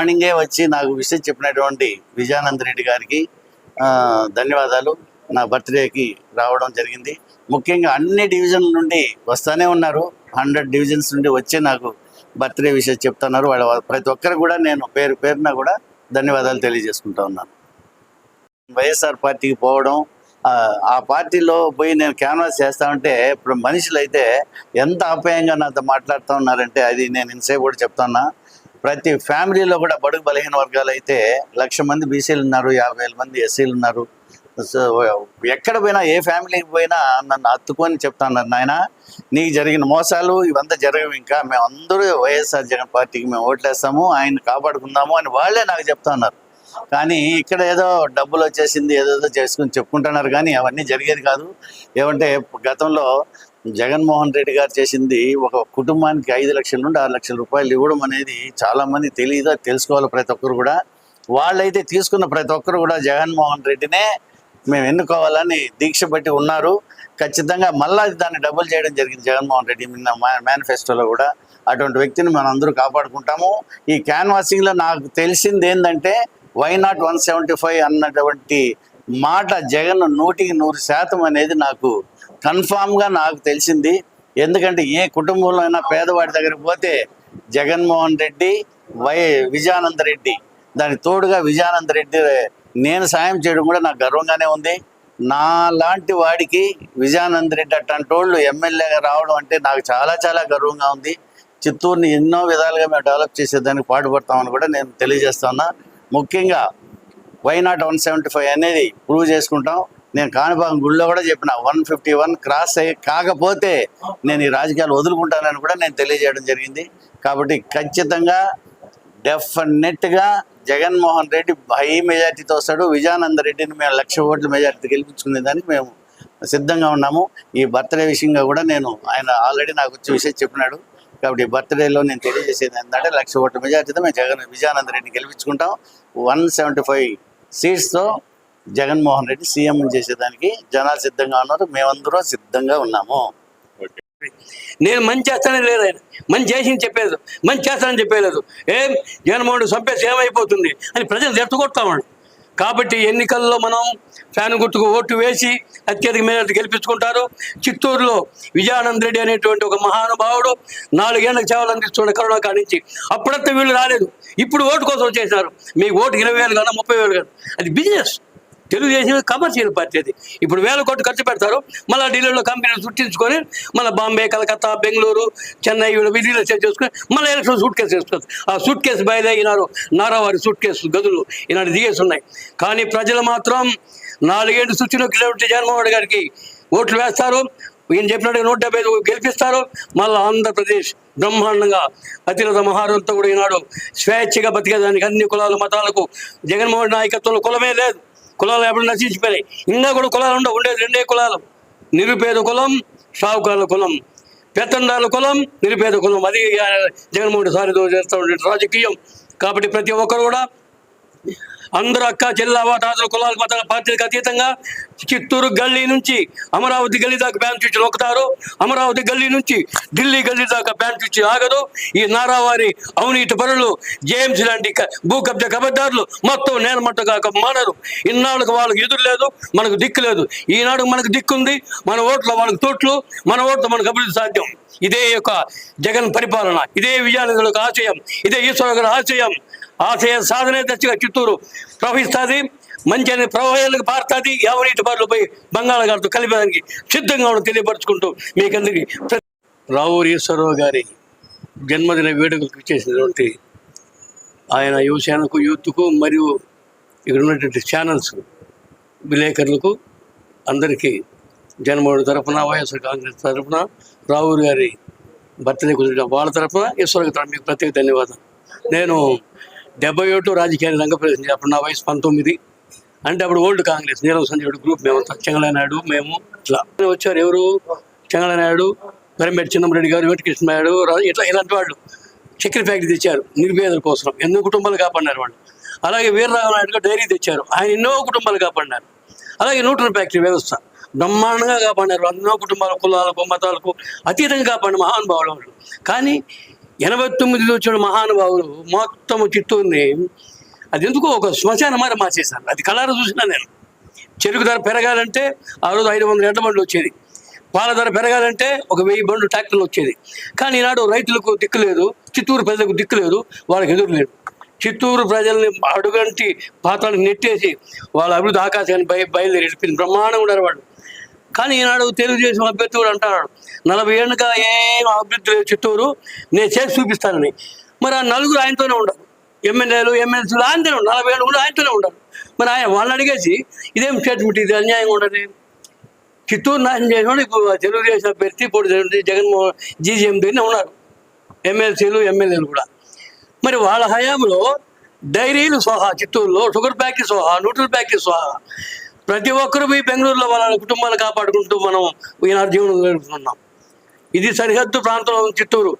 మార్నింగే వచ్చి నాకు విషయం చెప్పినటువంటి విజయానంద రెడ్డి గారికి ధన్యవాదాలు. నా బర్త్డేకి రావడం జరిగింది. ముఖ్యంగా అన్ని డివిజన్ల నుండి వస్తూనే ఉన్నారు. హండ్రెడ్ డివిజన్స్ నుండి వచ్చి నాకు బర్త్డే విషయం చెప్తున్నారు. వాళ్ళ ప్రతి ఒక్కరు కూడా నేను పేరు పేరున కూడా ధన్యవాదాలు తెలియజేసుకుంటా ఉన్నాను. వైఎస్ఆర్ పార్టీకి పోవడం ఆ, పార్టీలో పోయి నేను క్యాన్వాస్ చేస్తా ఉంటే ఇప్పుడు మనుషులు అయితే ఎంత అపాయంగా నాతో మాట్లాడుతూ ఉన్నారంటే అది నేను ఇన్సేపు కూడా చెప్తున్నా ప్రతి ఫ్యామిలీలో కూడా బడుగు బలహీన వర్గాలు అయితే లక్ష మంది బీసీలు ఉన్నారు యాభై వేల మంది ఎస్సీలు ఉన్నారు. ఎక్కడ పోయినా ఏ ఫ్యామిలీకి పోయినా నన్ను అత్తుకొని చెప్తున్నారు నాయన నీకు జరిగిన మోసాలు ఇవంతా జరగవు ఇంకా. మేమందరూ వైఎస్ఆర్ జగన్ పార్టీకి మేము ఓట్లేస్తాము ఆయన కాపాడుకుందాము అని వాళ్ళే నాకు చెప్తా ఉన్నారు కానీ ఇక్కడ ఏదో డబ్బులు వచ్చేసింది ఏదేదో చేసుకుని చెప్పుకుంటున్నారు కానీ అవన్నీ జరిగేది కాదు. ఏమంటే గతంలో జగన్మోహన్ రెడ్డి గారు చేసింది ఒక కుటుంబానికి ఐదు లక్షల నుండి ఆరు లక్షల రూపాయలు ఇవ్వడం అనేది చాలామంది తెలియదు తెలుసుకోవాలి ప్రతి ఒక్కరు కూడా. వాళ్ళైతే తీసుకున్న ప్రతి ఒక్కరు కూడా జగన్మోహన్ రెడ్డినే మేము ఎన్నుకోవాలని దీక్ష బట్టి ఉన్నారు. ఖచ్చితంగా మళ్ళా దాన్ని డబుల్ చేయడం జరిగింది జగన్మోహన్ రెడ్డి నిన్న మేనిఫెస్టోలో కూడా. అటువంటి వ్యక్తిని మనం అందరూ కాపాడుకుంటాము. ఈ క్యాన్వాసింగ్లో నాకు తెలిసింది ఏంటంటే why not one seventy five అన్నటువంటి మాట జగన్ నూటికి నూరు శాతం అనేది నాకు కన్ఫామ్గా నాకు తెలిసింది. ఎందుకంటే ఏ కుటుంబంలో అయినా పేదవాడి దగ్గరికి పోతే జగన్మోహన్ రెడ్డి వై విజయానంద రెడ్డి. దానికి తోడుగా విజయానంద రెడ్డి నేను సాయం చేయడం కూడా నాకు గర్వంగానే ఉంది. నా లాంటి వాడికి విజయానంద రెడ్డి అట్లాంటి వాళ్ళు ఎమ్మెల్యేగా రావడం అంటే నాకు చాలా చాలా గర్వంగా ఉంది. చిత్తూరుని ఎన్నో విధాలుగా మేము డెవలప్ చేసేదానికి పాటుపడతామని కూడా నేను తెలియజేస్తున్నా ముఖ్యంగా why not one seventy five అనేది ప్రూవ్ చేసుకుంటాం. నేను కాణిపాకం గుళ్ళో కూడా చెప్పిన వన్ ఫిఫ్టీ వన్ క్రాస్ అయ్యి కాకపోతే నేను ఈ రాజకీయాలు వదులుకుంటానని కూడా నేను తెలియజేయడం జరిగింది. కాబట్టి ఖచ్చితంగా డెఫినెట్గా జగన్మోహన్ రెడ్డి హై మెజార్టీతో వస్తాడు. విజయానంద రెడ్డిని మేము లక్ష ఓట్ల మెజార్టీ గెలిపించుకునే దానికి మేము సిద్ధంగా ఉన్నాము. ఈ బర్త్డే విషయంగా కూడా నేను ఆయన ఆల్రెడీ నాకు వచ్చే విషయం చెప్పినాడు. కాబట్టి ఈ బర్త్డేలో నేను తెలియజేసేది ఏంటంటే లక్ష ఓట్ల మెజార్టీతో మేము జగన్ విజయానంద రెడ్డిని గెలిపించుకుంటాం. వన్ సెవెంటీ ఫైవ్ సీట్స్తో జగన్మోహన్ రెడ్డి సీఎం చేసేదానికి జనాలు సిద్ధంగా ఉన్నారు. మేమందరూ సిద్ధంగా ఉన్నాము. నేను మంచి చేస్తానే లేదు ఆయన. మంచి చేసింది చెప్పలేదు మంచి చేస్తానని చెప్పలేదు. ఏం? జగన్మోహన్ రెడ్డి చంపేసి ఏమైపోతుంది? అని ప్రజలు రెచ్చగొడతామండి కాబట్టి ఎన్నికల్లో మనం ఫ్యాన్ గుర్తుకు ఓటు వేసి అత్యధిక మేరకు గెలిపించుకుంటారు. చిత్తూరులో విజయానంద్ రెడ్డి అనేటువంటి ఒక మహానుభావుడు నాలుగేళ్ళకు సేవలు అందిస్తున్న కరోనా కాడి నుంచి. అప్పుడంతా వీళ్ళు రాలేదు. ఇప్పుడు ఓటు కోసం వచ్చేసినారు. మీకు ఓటు ఇరవై వేలు కదా ముప్పై వేలు కాదు అది బిజినెస్. తెలుగుదేశం కమర్షియల్ పార్టీ అది. ఇప్పుడు వేల కోట్లు ఖర్చు పెడతారు. మళ్ళీ ఢిల్లీలో కంపెనీలు సృష్టించుకొని మళ్ళీ బాంబే కలకత్తా బెంగళూరు చెన్నై వీళ్ళు సెట్ చేసుకొని మళ్ళీ ఎలక్షన్ సూట్ కేసు వేసుకుంటారు ఆ సూట్ కేసు బయలుదేరినారు. నారావారి సూట్ కేసు గదులు ఈనాడు దిగేసి ఉన్నాయి. కానీ ప్రజలు మాత్రం నాలుగేళ్ళు సూచన కిలోమీటర్ జగన్మోహన్ గారికి ఓట్లు వేస్తారు. ఈయన చెప్పినట్టు నూట డెబ్బై ఐదు గెలిపిస్తారు. మళ్ళీ ఆంధ్రప్రదేశ్ బ్రహ్మాండంగా అతిరథ మహారంతో కూడా ఈనాడు స్వేచ్ఛగా బతికేదానికి అన్ని కులాలు మతాలకు జగన్మోహన్ నాయకత్వంలో కులమే లేదు. కులాలు ఎప్పుడు నశించిపోయినాయి. ఇంకా కూడా కులాలు ఉండవు. ఉండేది రెండే కులాలు. నిరుపేద కులం షావుకారుల కులం పెత్తందారుల కులం నిరుపేద కులం. అది జగన్మోహన్ సారితో చేస్తూ ఉండే రాజకీయం. కాబట్టి ప్రతి ఒక్కరు కూడా అందరూ అక్క జిల్లా వాటాదులు కులాల మతాల పార్టీలకు అతీతంగా చిత్తూరు గల్లీ నుంచి అమరావతి గల్లీ దాకా బ్యాన్ చూచి నొక్కుతారు అమరావతి గల్లీ నుంచి ఢిల్లీ గల్లీ దాకా బ్యాన్ చూచి ఆగదు. ఈ నారావారి అవినీతి పరులు జేమ్స్ లాంటి భూ కబ్జ కబద్దారులు మొత్తం నేలమట్టగా మానరు. ఇన్నాళ్ళకు వాళ్ళకి ఎదురు లేదు మనకు దిక్కు లేదు. ఈనాడు మనకు దిక్కుంది మన ఓట్లో మనకు తోట్లు మన ఓట్లు మనకు అభివృద్ధి సాధ్యం. ఇదే యొక్క జగన్ పరిపాలన ఇదే విజయానందులకు ఆశయం ఇదే ఈశ్వర ఆశయం. ఆశయ సాధనే దశగా చిత్తూరు ప్రవహిస్తుంది. మంచి అనే ప్రవాహాలకు పారుతుంది. ఎవరింటి బారులు పోయి కలిపేదానికి సిద్ధంగా ఉండడం తెలియపరచుకుంటూ మీకందరికీ ప్ర- రావూరి ఈశ్వరరావు గారి జన్మదిన వేడుకలకు చేసినటువంటి ఆయన యువసేనకు యూత్కు మరియు ఇక్కడ ఉన్నటువంటి ఛానల్స్ విలేకరులకు అందరికీ జన్మోహన్ తరఫున వైఎస్ఆర్ కాంగ్రెస్ తరఫున రావురు గారి బర్త్డే కుదిరిన వాళ్ళ తరఫున ఈశ్వర్ తరఫున మీకు ప్రత్యేక ధన్యవాదాలు. నేను డెబ్బై ఒకటి రాజకీయ రంగ ప్రవేశించి అప్పుడు నా వయసు పంతొమ్మిది. అంటే అప్పుడు ఓల్డ్ కాంగ్రెస్ నీరవ్ సంజయుడు గ్రూప్ మేమంతా చెంగళనాయుడు మేము ఇట్లా వచ్చారు ఎవరు? చెంగళనాయుడు గరిమెట్టి చిన్నమరెడ్డి గారు వెంకటకృష్ణ నాయుడు ఇట్లా ఇలాంటి వాళ్ళు. చక్కెర ఫ్యాక్టరీ తెచ్చారు నిరుపేదల కోసం. ఎన్నో కుటుంబాలు కాపాడినారు వాళ్ళు. అలాగే వీరరాఘవనాయుడు గారు డైరీ తెచ్చారు. ఆయన ఎన్నో కుటుంబాలు కాపాడినారు. అలాగే న్యూట్రన్ ఫ్యాక్టరీ వ్యవస్థ. బ్రహ్మాండంగా కాపాడినారు. ఎన్నో కుటుంబాల కులాలకు మతాలకు అతీతంగా కాపాడిన మహానుభావులు వాళ్ళు. కానీ ఎనభై తొమ్మిదిలో వచ్చిన మహానుభావులు మొత్తం చిత్తూరుని అది ఎందుకో ఒక శ్మశాన మరి మార్చేశారు. అది కలారా చూసినా నేను. చెరుకు ధర పెరగాలంటే ఆ రోజు ఐదు వందల ఎండ బండ్లు వచ్చేది. పాల ధర పెరగాలంటే ఒక వెయ్యి బండ్లు ట్రాక్టర్లు వచ్చేది. కానీ ఈనాడు రైతులకు దిక్కు లేదు. చిత్తూరు ప్రజలకు దిక్కు లేదు. వాళ్ళకి ఎదురు లేదు. చిత్తూరు ప్రజల్ని అడుగంటి పాతాలకు నెట్టేసి వాళ్ళ అభివృద్ధి ఆకాశాన్ని బయ బయలుదేరి బ్రహ్మాండంగా ఉన్నారు వాళ్ళు. కానీ ఈనాడు తెలుగుదేశం అభ్యర్థి కూడా అంటున్నాడు నలభై ఏళ్ళుగా ఏం అభివృద్ధి చిత్తూరు నేను చేసి చూపిస్తానని. మరి ఆ నలుగురు ఆయనతోనే ఉండరు. ఎమ్మెల్యేలు ఎమ్మెల్సీలు ఆయనతోనే ఉండరు. నలభై ఏళ్ళు కూడా ఆయనతోనే ఉండరు. మరి ఆయన వాళ్ళని అడిగేసి ఇదేం స్టేట్మెంట్? ఇది అన్యాయంగా ఉండదు చిత్తూరు నాశనం చేసిన తెలుగుదేశం అభ్యర్థి ఇప్పుడు జగన్మోహన్ జీజీఎం దగ్గర ఉన్నారు. ఎమ్మెల్సీలు ఎమ్మెల్యేలు కూడా. మరి వాళ్ళ హయాంలో డైరీలు సోహా చిత్తూరులో షుగర్ ప్యాకెట్ సోహా నూటల్ ప్యాకెట్ సోహా ప్రతి ఒక్కరు పోయి బెంగళూరులో వాళ్ళ కుటుంబాలు కాపాడుకుంటూ మనం ఈనాడు జీవనం గడుపుతున్నాం. ఇది సరిహద్దు ప్రాంతంలో చిత్తూరు.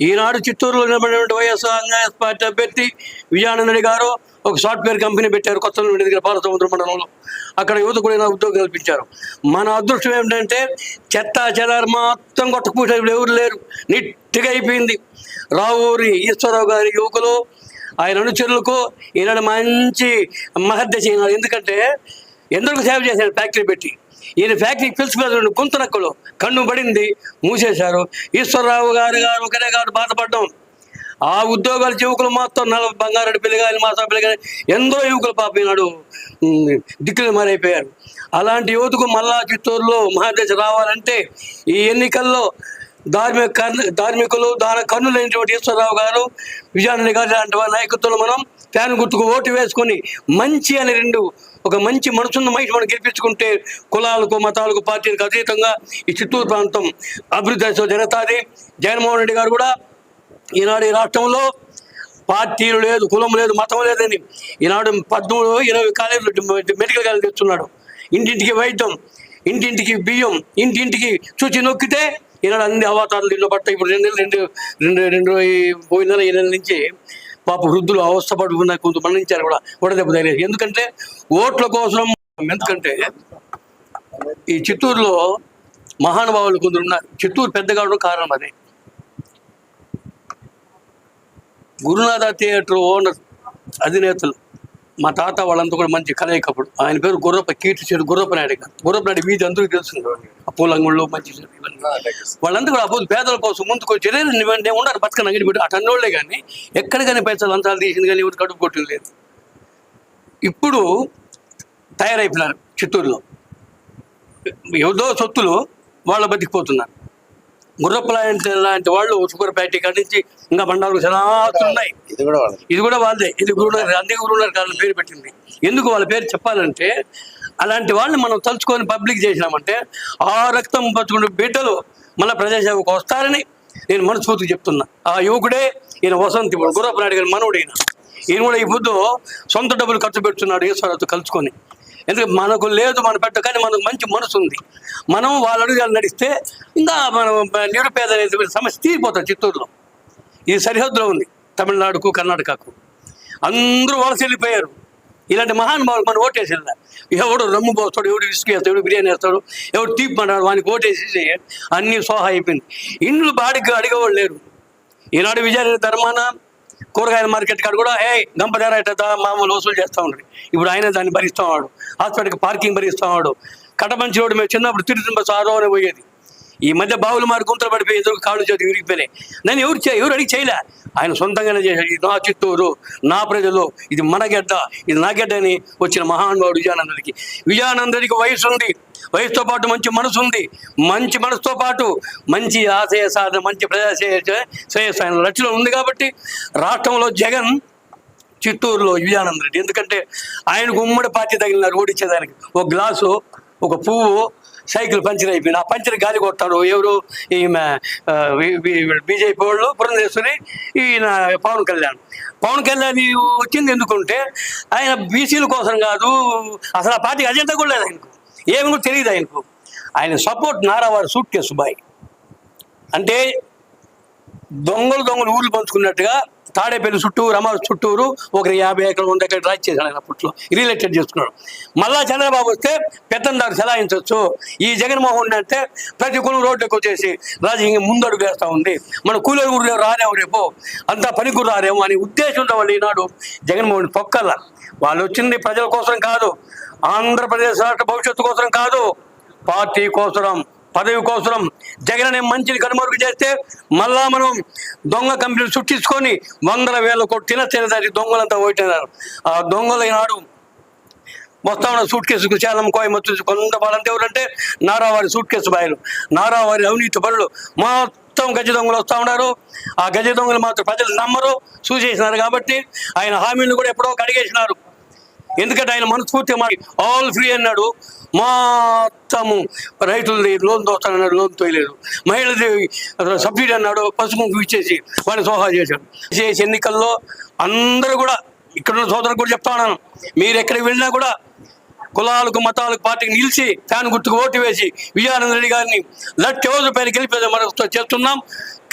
ఈనాడు చిత్తూరులో నిలబడినటువంటి వైఎస్ఆర్ కాంగ్రెస్ పార్టీ అభ్యర్థి విజయానంద రెడ్డి గారు ఒక సాఫ్ట్వేర్ కంపెనీ పెట్టారు కొత్త నుండి దగ్గర పాలసముద్ర మండలంలో. అక్కడ యువత కూడా ఉద్యోగం కల్పించారు. మన అదృష్టం ఏమిటంటే చెత్త చెదారు మొత్తం కొట్టకపోతే ఎవరు లేరు. నిట్టిగా అయిపోయింది. రావూరి ఈశ్వరరావు గారి యువకులు ఆయన అనుచరులకు ఈనాడు మంచి మహత్య చేయనారు ఎందుకంటే ఎందరికి సేవ చేశాడు ఫ్యాక్టరీ పెట్టి. ఈయన ఫ్యాక్టరీ పిలుచుకున్న గుంతనక్కలు కన్ను పడింది మూసేశారు. ఈశ్వరరావు గారు గారు ఒకరే గారు బాధపడ్డాం. ఆ ఉద్యోగాల యువకులు మాత్రం నలభై బంగారెడ్డి పిల్లి మాత్రం మా ఎందరో యువకులు పాప ఈనాడు దిక్కులు మారైపోయారు. అలాంటి యువతకు మళ్ళా చిత్తూరులో మహాదేశ రావాలంటే ఈ ఎన్నికల్లో ధార్మిక కర్ణ- ధార్మికులు దాని కన్నులైనటువంటి ఈశ్వరరావు గారు విజయానంద గారు లాంటి నాయకత్వం నాయకత్వంలో మనం ఫ్యాన్ గుర్తుకు ఓటు వేసుకొని మంచి అని రెండు ఒక మంచి మనసున్న మనిషి మనం గెలిపించుకుంటే కులాలకు మతాలకు పార్టీలకు అతీతంగా ఈ చిత్తూరు ప్రాంతం అభివృద్ధి దశలో జరుగుతుంది జగన్మోహన్ రెడ్డి గారు కూడా ఈనాడు ఈ రాష్ట్రంలో పార్టీలు లేదు కులం లేదు మతం లేదని ఈనాడు పద్మూడు ఇరవై కాలేజీలు మెడికల్ కాలేజ్ తెస్తున్నాడు ఇంటింటికి వైద్యం ఇంటింటికి బియ్యం ఇంటింటికి చూచి నొక్కితే ఈనాడు అన్ని అవతారాలు దీంట్లో పట్ట ఇప్పుడు రెండు రెండు రెండు రెండు పోయిన నెల ఈ నెల నుంచి పాప వృద్ధులు అవస్థపడుకున్న కొంత మరణించారు కూడా. వడదెబ్బ తగిలేదు. ఎందుకంటే ఓట్ల కోసం ఎందుకంటే ఈ చిత్తూరులో మహానుభావులు కొందరు ఉన్నారు. చిత్తూరు పెద్ద కావడం కారణం అది. గురునాథ థియేటర్ ఓనర్ అధినేతలు మా తాత వాళ్ళంతా కూడా మంచి కలయికప్పుడు. ఆయన పేరు గుర్రప్ప కీర్తి చెడు గుర్రప్ప నాయుడు గారు. గుర్రప్ప నాయుడు వీధి అందరికీ తెలుసు. పూలంగుళ్ళు మంచి. వాళ్ళంతా కూడా అప్పుడు పేదల కోసం ముందుకు వచ్చి "రే, నువ్వు నేను ఉన్నారు బతకని అంగడి పెట్టి. అటన్నోళ్ళే కానీ ఎక్కడ కానీ పైసలు అంతాలు తీసింది కానీ ఎవరు కడుపు కొట్టింది లేదు. ఇప్పుడు తయారైపోయినారు చిత్తూరులో. ఏదో సొత్తులు వాళ్ళ బతికిపోతున్నారు. గుర్రప్ప లాంటి వాళ్ళు ఫ్యాక్టరీ కాడి నుంచి ఇంకా బండాలు ఉన్నాయి ఇది కూడా వాళ్ళది. ఇది కూడా వాళ్ళదే. ఇది గురువుగారు అందుకే గురువుగారు కాలం పేరు పెట్టింది. ఎందుకు వాళ్ళ పేరు చెప్పాలంటే అలాంటి వాళ్ళని మనం తలుచుకొని పబ్లిక్ చేసినామంటే ఆ రక్తం పట్టుకునే బిడ్డలు మళ్ళీ ప్రజాసేవకు వస్తారని నేను మనస్ఫూర్తిగా చెప్తున్నా. ఆ యువకుడే ఈయన వసంత్ ఇప్పుడు గురప్ప నాయుడు గారి మనవుడు ఈయన. ఈయన కూడా ఈ బుద్ధు సొంత డబ్బులు ఖర్చు పెడుతున్నాడు ఈశ్వరతో కలుసుకొని. ఎందుకంటే మనకు లేదు మన పెట్ట కానీ మనకు మంచి మనసు ఉంది. మనం వాళ్ళ అడుగులు నడిస్తే ఇంకా మనం నిరుపేద సమస్య తీరిపోతుంది చిత్తూరులో. ఇది సరిహద్దులో ఉంది తమిళనాడుకు కర్ణాటకకు. అందరూ వలస వెళ్ళిపోయారు. ఇలాంటి మహానుభావులు మనం ఓటేసేదా ఎవడు రమ్ము పోస్తాడు ఎవడు విసుగు వేస్తాడు ఎవడు బిర్యానీ వేస్తాడు ఎవడు తీపి పడ్డాడు వానికి ఓటేసి అన్ని సోహా అయిపోయింది. ఇండ్లు బాడికి అడిగేవాళ్ళు లేరు. ఈనాడు విజయనగర ధర్మాన కూరగాయల మార్కెట్ కాడ కూడా ఏ గంప ధర మామూలు వసూలు చేస్తూ ఉన్నాడు ఇప్పుడు ఆయన దాన్ని భరిస్తూ హాస్పిటల్కి పార్కింగ్ భరిస్తూ కటమంచి రోడ్డు మేము చిన్నప్పుడు తిరుగుతున్న బస్సు అని పోయేది. ఈ మధ్య బావులు మారి గుంతలు పడిపోయి ఎదురు కాళ్ళు చేతి విరిగిపోయినాయి. నేను ఎవరు చే ఎవరు అడిగి చేయలే. ఆయన సొంతంగానే చేశాడు. ఇది నా చిత్తూరు నా ప్రజలు ఇది మన గడ్డ ఇది నా గడ్డ అని వచ్చిన మహానుభావుడు విజయానందుడికి. విజయానందుడికి వయసు ఉంది వయసుతో పాటు మంచి మనసు ఉంది. మంచి మనసుతో పాటు మంచి ఆశయ సాధన మంచి ప్రజా శ్రేయస్ ఆయన ఉంది కాబట్టి రాష్ట్రంలో జగన్ చిత్తూరులో విజయానంద రెడ్డి. ఎందుకంటే ఆయనకు ఉమ్మడి పార్టీ తగిలినారు ఇచ్చేదానికి ఒక గ్లాసు ఒక పువ్వు సైకిల్ పంచర్ అయిపోయింది. ఆ పంచర్ గాలి కొట్టాడు ఎవరు? ఈమె బీజేపీ వాళ్ళు పురంధేశ్వరి ఈయన పవన్ కళ్యాణ్. పవన్ కళ్యాణ్ వచ్చింది ఎందుకుంటే ఆయన బీసీల కోసం కాదు అసలు ఆ పార్టీ అజెండా కూడా లేదు ఆయనకు. ఏమి కూడా తెలియదు ఆయనకు. ఆయన సపోర్ట్ నారావారి సూట్ కేసు బాయ్. అంటే దొంగలు దొంగలు ఊర్లు పంచుకున్నట్టుగా తాడేపల్లి చుట్టూరు అమ్మ చుట్టూరు ఒకరి యాభై ఎకరాలు వంద ఎకరాలు రాజ్ చేశాడు ఆయన అప్పట్లో. రిలేటెడ్ చేసుకున్నాడు. మళ్ళా చంద్రబాబు వస్తే పెత్తందారు చలాయించవచ్చు ఈ జగన్మోహన్ అంటే ప్రతి కులం రోడ్డుకు వచ్చేసి రాజకీయం ముందడుగు వేస్తూ ఉంది. మన కూలీలు ఊర్లో రారేమో రేపు అంతా పనికి రారేమో అని ఉద్దేశంతో వాళ్ళు ఈనాడు జగన్మోహన్ పొక్కల వాళ్ళు వచ్చింది ప్రజల కోసం కాదు. ఆంధ్రప్రదేశ్ రాష్ట్ర భవిష్యత్తు కోసం కాదు పార్టీ కోసరం పదవి కోసరం జగన్ అనే మంచిని కనుమరుగు చేస్తే మళ్ళా మనం దొంగ కంపెనీలు చుట్టించుకొని వందల వేల కోట్లు తిన దొంగలంతా ఓటినారు ఆ దొంగలు ఈనాడు వస్తా ఉన్న సూట్ కేసుకు చేలం కోయమత్తు కొంత వాళ్ళంతా ఎవరంటే నారావారి సూట్ కేసు బాయలు. నారావారి అవినీతి పనులు మొత్తం గజ దొంగలు వస్తూ ఉన్నారు. ఆ గజ దొంగలు మాత్రం ప్రజలు నమ్మరు చూసేసినారు కాబట్టి ఆయన హామీలను కూడా ఎప్పుడో కడిగేసినారు. ఎందుకంటే ఆయన మనస్ఫూర్తిగా మాట ఆల్ ఫ్రీ అన్నాడు. మొత్తము రైతులది లోన్ దోస్తానన్నాడు లోన్ తోయలేదు. మహిళలది సబ్సిడీ అన్నాడు పసుపు ఇచ్చేసి వాళ్ళని సోహా చేశాడు. చేసి ఎన్నికల్లో అందరూ కూడా ఇక్కడున్న సోదరులు కూడా చెప్తా ఉన్నాను. మీరు ఎక్కడికి వెళ్ళినా కూడా కులాలకు మతాలకు పార్టీకి నిలిచి ఫ్యాన్ గుర్తుకు ఓటు వేసి విజయానంద రెడ్డి గారిని లక్ష రోజుల పైన గెలిపేది మనతో చేస్తున్నాం.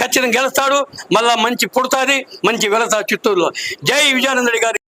ఖచ్చితంగా గెలుస్తాడు. మళ్ళా మంచి పుడతాది మంచి వెళతా చిత్తూరులో. జై విజయానంద రెడ్డి గారి